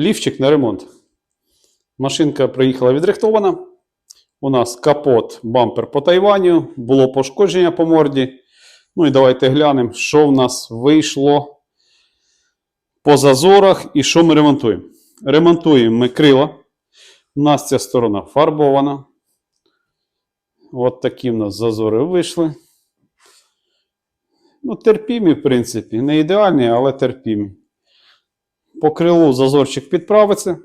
лівчик на ремонт. Машинка приїхала відрихтована. У нас капот, бампер по Тайваню, було пошкодження по морді. Ну і давайте глянемо, що в нас вийшло по зазорах і що ми ремонтуємо. Ремонтуємо ми крила. У нас ця сторона фарбована. От такі в нас зазори вийшли. Ну, терпімі, в принципі. Не ідеальні, але терпімі. По крилу зазорчик підправиться,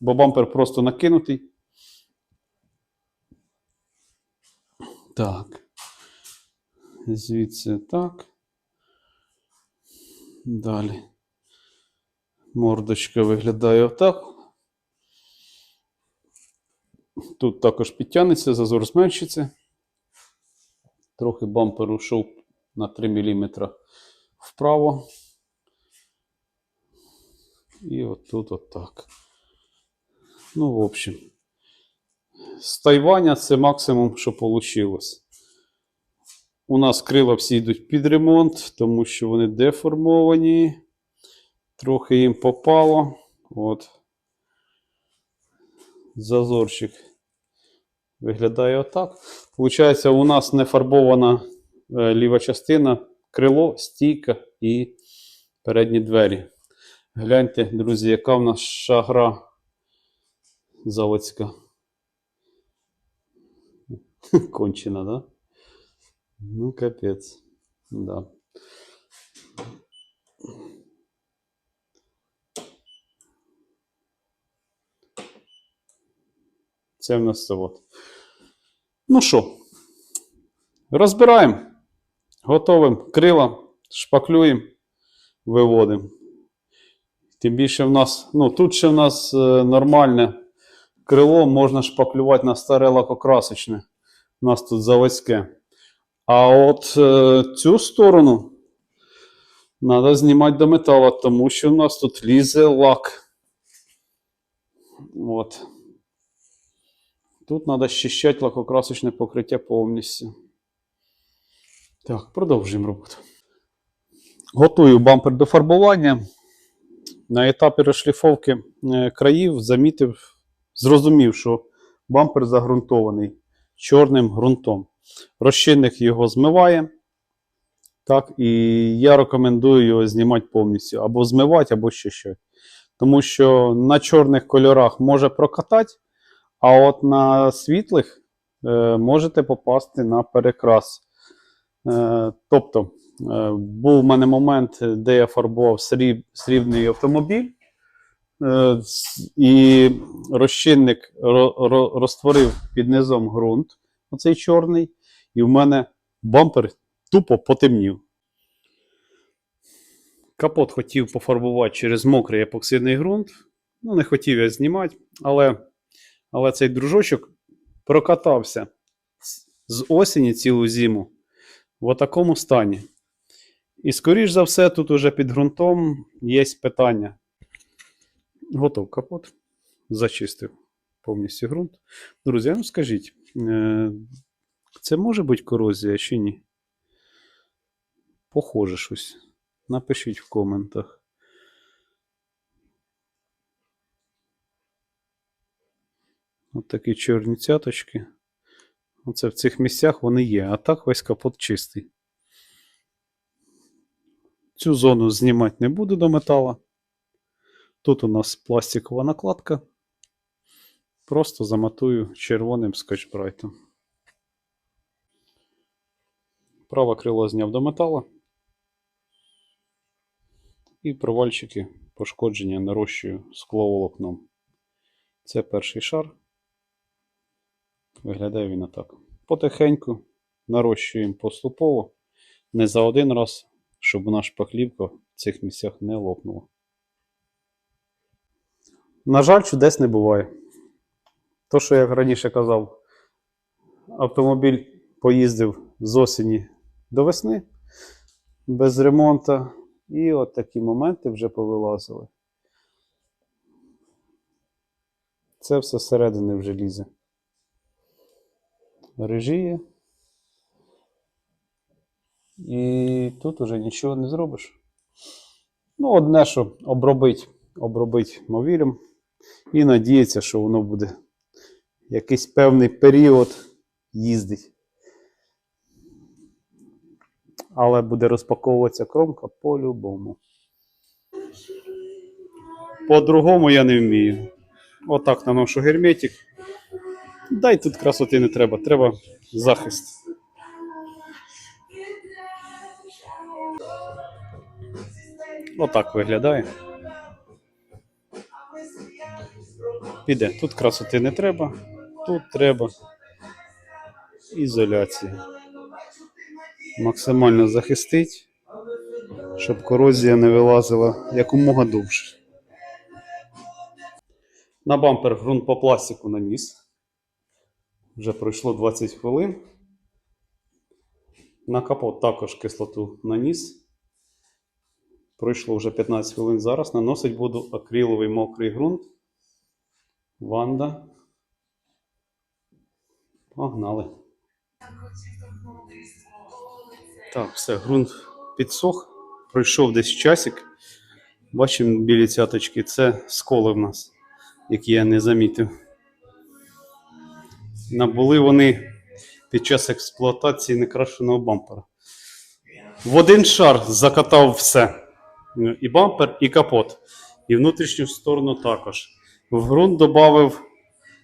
бо бампер просто накинутий. Так. Звідси так. Далі. Мордочка виглядає отак. Тут також підтягнеться, зазор зменшиться. Трохи бампер ушов на 3 мм вправо. І отут отак. Ну, в общем, з Тайваня це максимум, що вийшло. У нас крила всі йдуть під ремонт, тому що вони деформовані. Трохи їм попало. От. Зазорчик виглядає отак. Получається, у нас не фарбована е, ліва частина, крило, стійка і передні двері. Гляньте, друзі, яка в нас шагра заводська. Кончена, да? Ну, капець. Да. Це в нас завод. Ну що, розбираємо. Готовим крила, шпаклюємо, виводимо. Тим більше в нас, ну тут ще в нас е, нормальне крило можна шпаклювати на старе лакокрасочне. У нас тут заводське. А от е, цю сторону треба знімати до металу, тому що в нас тут лізе лак. От. Тут треба щищати лакокрасочне покриття повністю. Так, продовжуємо роботу. Готую бампер до фарбування. На етапі розшліфовки е, країв замітив, зрозумів, що бампер загрунтований чорним ґрунтом. Розчинник його змиває. Так, і я рекомендую його знімати повністю. Або змивати, або ще щось. Тому що на чорних кольорах може прокатати, а от на світлих е, можете попасти на перекрас. Е, тобто, був в мене момент, де я фарбував сріб, срібний автомобіль, е, і розчинник ро, ро, розтворив під низом ґрунт, оцей чорний, і в мене бампер тупо потемнів. Капот хотів пофарбувати через мокрий епоксидний ґрунт. Ну, не хотів я знімати, але, але цей дружочок прокатався з осені цілу зиму в такому стані. І, скоріш за все, тут уже під ґрунтом є питання. Готов капот. Зачистив повністю ґрунт. Друзі, ну скажіть, е, це може бути корозія чи ні? Похоже щось. Напишіть в коментах. От такі чорні цяточки. Оце в цих місцях вони є, а так весь капот чистий. Цю зону знімати не буду до метала. Тут у нас пластикова накладка. Просто заматую червоним скотчбрайтом. Праве крило зняв до метала. І провальчики пошкодження нарощую скловолокном. Це перший шар. Виглядає він отак. Потихеньку нарощуємо поступово, не за один раз, щоб наш шпаклівка в цих місцях не лопнула. На жаль, чудес не буває. То, що я раніше казав, автомобіль поїздив з осені до весни без ремонту, і от такі моменти вже повилазили. Це все зсередини вже лізе. Режіє. І тут уже нічого не зробиш. Ну, одне, що обробить обробити мовілем і надіятися, що воно буде якийсь певний період їздить. Але буде розпаковуватися кромка по-любому. По-другому я не вмію. Отак наношу герметик. Дай тут красоти не треба, треба захист. Отак виглядає. Піде. Тут красоти не треба, тут треба ізоляція. Максимально захистить, щоб корозія не вилазила якомога довше. На бампер ґрунт по пластику наніс. Вже пройшло 20 хвилин. На капот також кислоту наніс. Пройшло вже 15 хвилин. Зараз наносить буду акриловий мокрий ґрунт. Ванда. Погнали. Так, все, ґрунт підсох. Пройшов десь часик. Бачимо білі цяточки. Це сколи в нас, які я не замітив. Набули вони під час експлуатації некрашеного бампера. В один шар закатав все. І бампер, і капот. І внутрішню сторону також. В ґрунт додав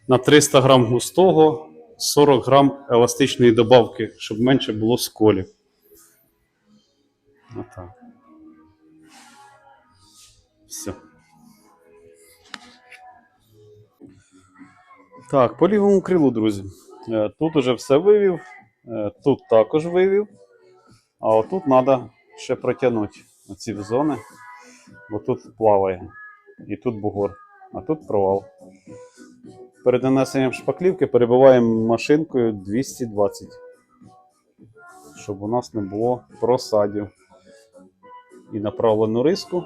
на 300 грам густого, 40 грам еластичної добавки, щоб менше було сколів. Отак. Все. Так, по лівому крилу, друзі. Е, Тут уже все вивів, е, тут також вивів. А отут треба ще протягнути оці зони, бо тут плаває. І тут бугор, а тут провал. Перед нанесенням шпаклівки перебиваємо машинкою 220, щоб у нас не було просадів. І направлену риску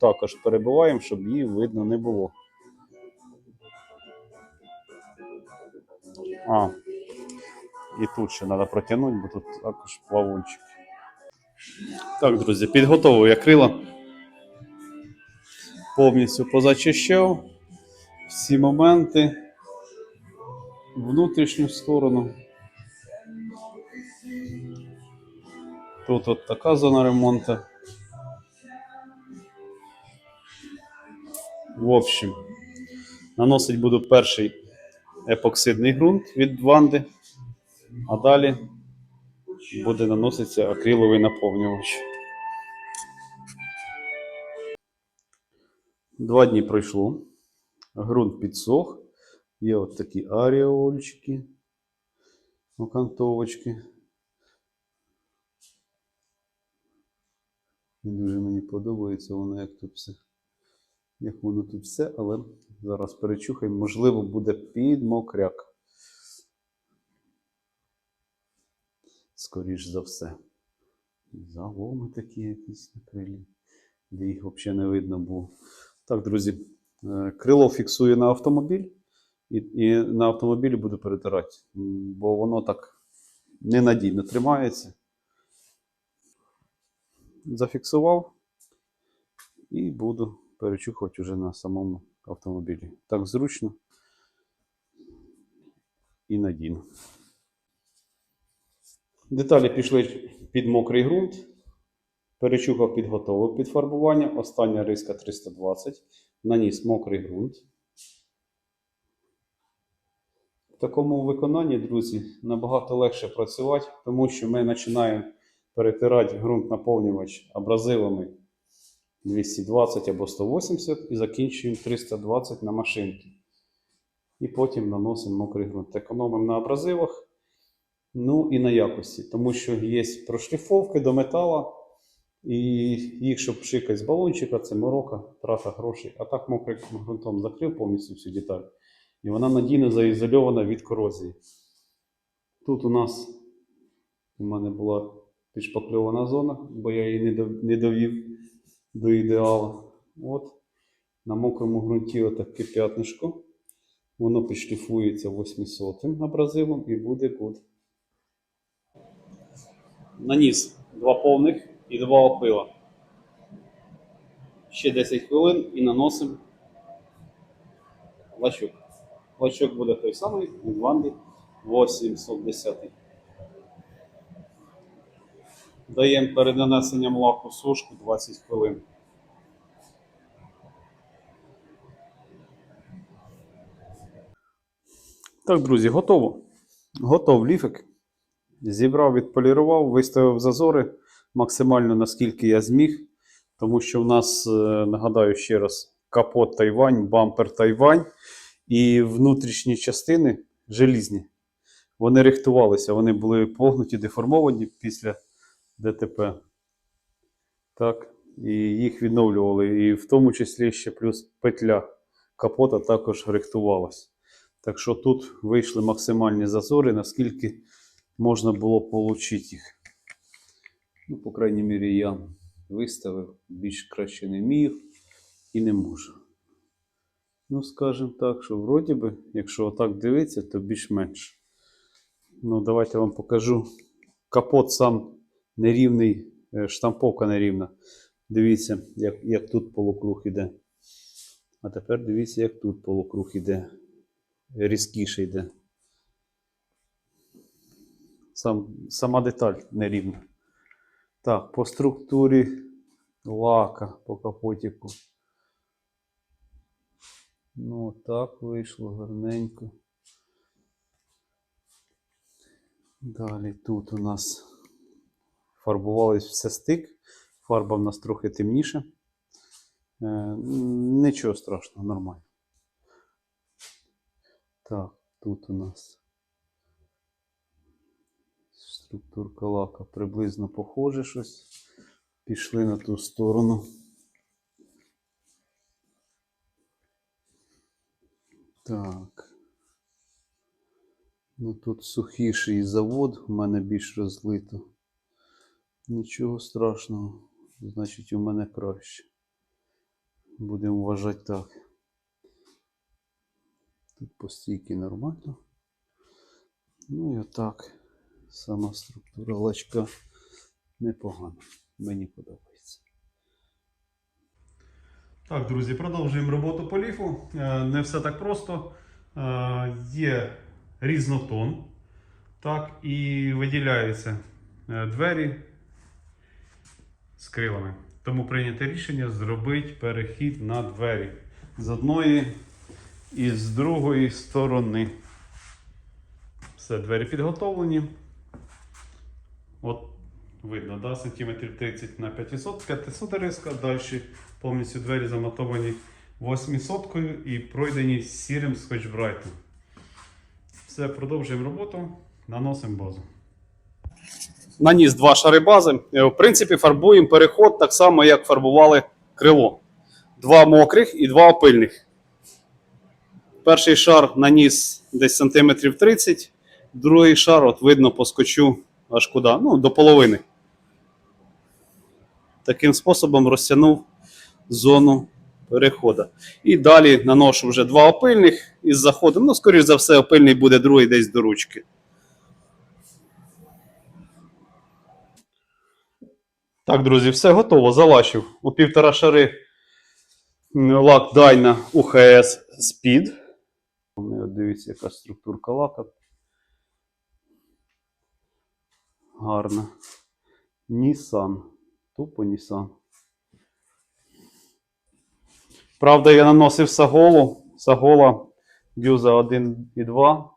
також перебиваємо, щоб її видно не було. А, і тут ще треба протягнути, бо тут також плавунчик. Так, друзі, підготовив я крила. Повністю позачищав всі моменти, внутрішню сторону. Тут от така зона ремонту. В общем, наносить буду перший епоксидний ґрунт від Ванди, а далі буде наноситися акриловий наповнювач. Два дні пройшло. Ґрунт підсох. Є от такі аріольчики, окантовочки. Не дуже мені подобається воно, як тут все. Як воно тут все, але зараз перечухаємо, можливо, буде підмокряк. Скоріш за все. Заломи такі якісь на крилі, де їх взагалі не видно було. Так, друзі, е, крило фіксую на автомобіль, і, і на автомобілі буду перетирати, бо воно так ненадійно тримається. Зафіксував і буду перечухувати вже на самому автомобілі. Так зручно і надійно. Деталі пішли під мокрий ґрунт. Перечухав, підготовив під фарбування. Остання риска 320. Наніс мокрий ґрунт. В такому виконанні, друзі, набагато легше працювати, тому що ми починаємо перетирати ґрунт наповнювач абразивами 220 або 180 і закінчуємо 320 на машинці. І потім наносимо мокрий ґрунт. Економимо на абразивах, ну і на якості, тому що є прошліфовки до метала, і їх, щоб пшикати з балончика, це морока, трата грошей. А так мокрим ґрунтом закрив повністю всю деталь. І вона надійно заізольована від корозії. Тут у нас у мене була підшпакльована зона, бо я її не не довів до ідеалу. От на мокрому ґрунті отаке п'ятнишко. Воно підшліфується 800 абразивом і буде гуд. Наніс два повних і два опила. Ще 10 хвилин і наносимо лачок. Лачок буде той самий від Ванди 810. Даємо перед нанесенням лаку сушку 20 хвилин. Так, друзі, готово. Готов ліфик. Зібрав, відполірував, виставив зазори максимально наскільки я зміг. Тому що в нас, е, нагадаю ще раз, капот Тайвань, бампер Тайвань і внутрішні частини желізні. Вони рихтувалися, вони були погнуті, деформовані після ДТП. Так, і їх відновлювали. І в тому числі ще плюс петля капота також рихтувалась. Так що тут вийшли максимальні зазори, наскільки можна було отримати їх. Ну, по крайній мірі, я виставив, більш краще не міг і не можу. Ну, скажімо так, що вроді би, якщо отак дивитися, то більш-менш. Ну, давайте я вам покажу. Капот сам нерівний, е, штамповка нерівна. Дивіться, як, як тут полукруг іде. А тепер дивіться, як тут полукруг іде. Різкіше йде. Сам, сама деталь нерівна. Так, по структурі лака по капотіку. Ну, так вийшло гарненько. Далі тут у нас фарбувались все стик. Фарба в нас трохи темніша. Е, нічого страшного, нормально. Так, тут у нас структурка лака приблизно похоже щось. Пішли на ту сторону. Так. Ну тут сухіший завод, у мене більш розлито. Нічого страшного. Значить, у мене краще. Будемо вважати так. Тут по стійки нормально. Ну і отак. Сама структура лачка непогана. Мені подобається. Так, друзі, продовжуємо роботу по ліфу. Е, Не все так просто. Е, Є різнотон. Так, і виділяються е, двері з крилами. Тому прийнято рішення зробити перехід на двері з одної і з другої сторони. Все, двері підготовлені. От видно, да, сантиметрів 30 на 500, 500 риска. Далі повністю двері замотовані 800 і пройдені сірим скотчбрайтом. Все, продовжуємо роботу, наносимо базу. Наніс два шари бази. Е, В принципі, фарбуємо переход так само, як фарбували крило. Два мокрих і два опильних. Перший шар наніс десь сантиметрів 30, другий шар, от видно по скотчу аж куди, ну, до половини. Таким способом розтягнув зону переходу. І далі наношу вже два опильних із заходом. Ну, скоріш за все, опильний буде другий десь до ручки. Так, друзі, все готово. Залащив у півтора шари лак UHS Speed. От Дивіться, яка структурка лака. Гарна. Nissan. Тупо Nissan. Правда, я наносив Саголу. Сагола дюза 1 і 2.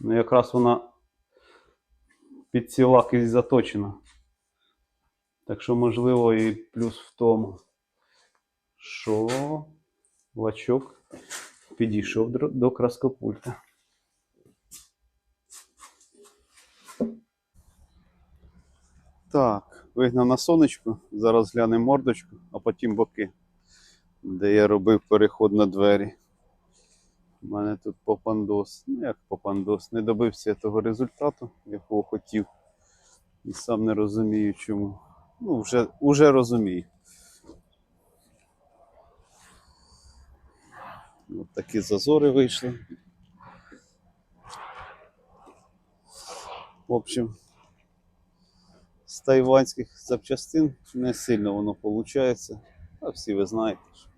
Ну, якраз вона під ці лаки заточена. Так що, можливо, і плюс в тому, що лачок підійшов до краскопульта. Так, вигнав на сонечко. Зараз глянемо мордочку, а потім боки, де я робив переход на двері. У мене тут попандос. Ну як попандос, не добився я того результату, якого хотів. І сам не розумію чому. Ну, вже, вже розумію. От такі зазори вийшли. В общем, З тайванських запчастин не сильно воно виходить. А всі ви знаєте, що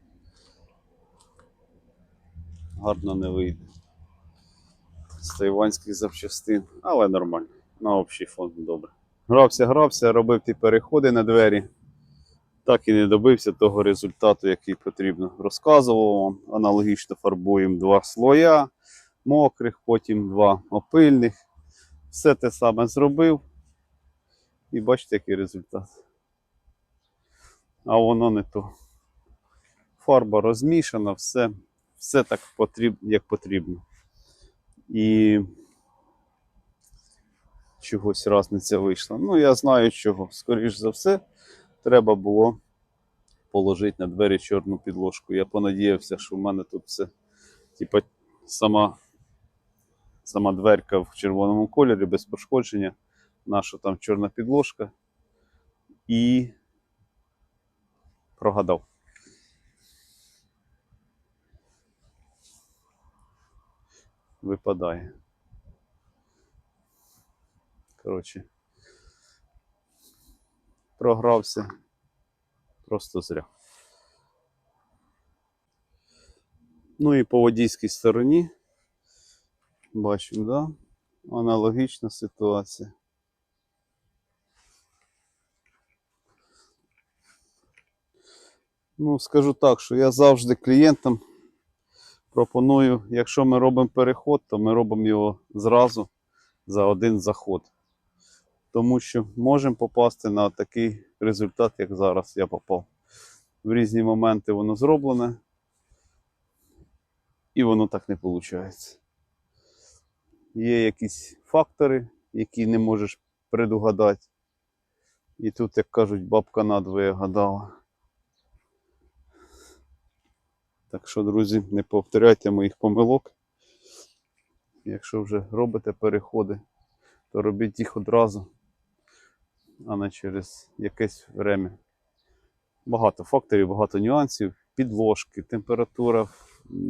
гарно не вийде. З тайванських запчастин, але нормально. На общий фон добре. Грався, грався, робив ті переходи на двері. Так і не добився того результату, який потрібно. Розказував вам. Аналогічно фарбуємо два слоя мокрих, потім два опильних. Все те саме зробив. І бачите, який результат. А воно не то. Фарба розмішана, все, все так потрібно, як потрібно. І чогось разниця вийшла. Ну, я знаю чого. Скоріш за все, треба було положити на двері чорну підложку. Я понадіявся, що в мене тут все, типа, сама, сама дверка в червоному кольорі без пошкодження. Наша там чорна підложка. І прогадав. Випадає. Коротше. Програвся. Просто зря. Ну і по водійській стороні. Бачимо, да? Аналогічна ситуація. Ну, скажу так, що я завжди клієнтам пропоную, якщо ми робимо переход, то ми робимо його зразу за один заход. Тому що можемо попасти на такий результат, як зараз я попав. В різні моменти воно зроблене, і воно так не виходить. Є якісь фактори, які не можеш предугадати. І тут, як кажуть, бабка надвоє гадала. Так що, друзі, не повторяйте моїх помилок. Якщо вже робите переходи, то робіть їх одразу, а не через якесь время. Багато факторів, багато нюансів, підложки, температура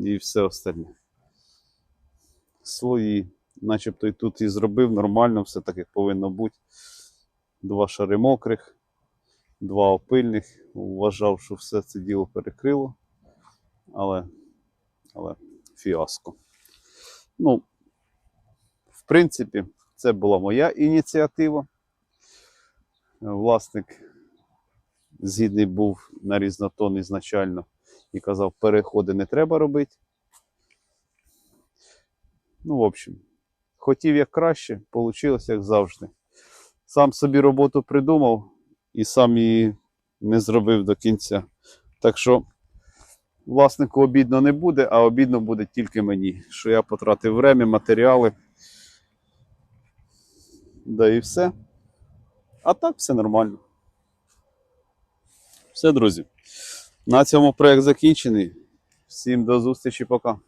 і все остальне. Слої, начебто і тут і зробив нормально, все так, як повинно бути. Два шари мокрих, два опильних. Вважав, що все це діло перекрило але, але фіаско. Ну, в принципі, це була моя ініціатива. Власник згідний був на різнотон ізначально і казав, переходи не треба робити. Ну, в общем, хотів як краще, вийшло як завжди. Сам собі роботу придумав і сам її не зробив до кінця. Так що власнику обідно не буде, а обідно буде тільки мені, що я потратив время, матеріали. Да і все. А так все нормально. Все, друзі. На цьому проект закінчений. Всім до зустрічі, пока.